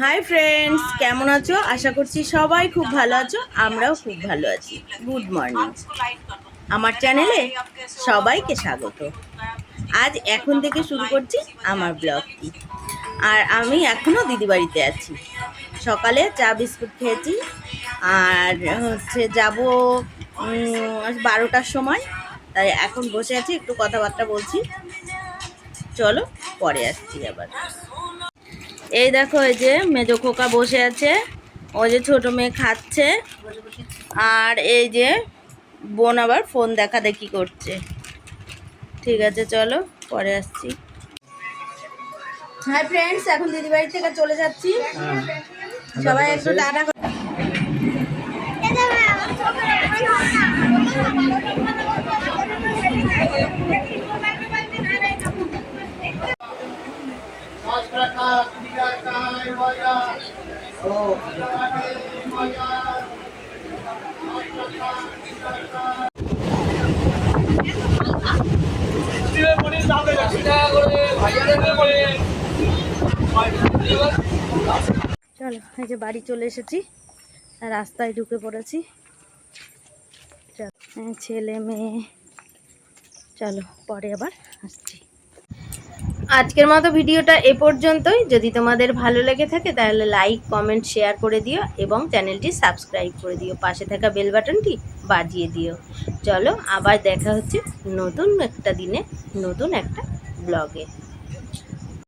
Hi friends কেমন আছো? আশা করছি সবাই খুব ভালো আছো আমরাও খুব ভালো আছি। গুড মর্নিং আমার চ্যানেলে সবাইকে স্বাগত। আজ এখন থেকে শুরু করছি আমার ব্লগটি আর আমি এখনও দিদি বাড়িতে আছি। সকালে চা বিস্কুট খেয়েছি। আর হচ্ছে যাব বারোটার সময়। তাই এখন বসে আছি একটু কথাবার্তা বলছি। চলো পরে আসছি আবার। এই দেখো এই যে মেজো খোকা বসে আছে ও যে ছোট মেয়ে খাচ্ছে আর এই যে বোন আবার ফোন দেখা দেখি করছে। ঠিক আছে চলো পরে আসছি। হাই ফ্রেন্ডস এখন দিদি বাড়ি থেকে চলে যাচ্ছি। সবাই একটু টাটা চলো, এই যে বাড়ি চলে এসেছি। রাস্তায় ঢুকে পড়েছি। ছেলে মেয়ে। চলো, পরে আবার আসছি। আজকের মতো ভিডিওটা এ পর্যন্তই। যদি তোমাদের ভালো লেগে থাকে তাহলে লাইক কমেন্ট শেয়ার করে দিও এবং চ্যানেলটি সাবস্ক্রাইব করে দিও। পাশে থাকা বেল বাটনটি বাজিয়ে দিও। চলো আবার দেখা হচ্ছে নতুন একটা দিনে, নতুন একটা ব্লগে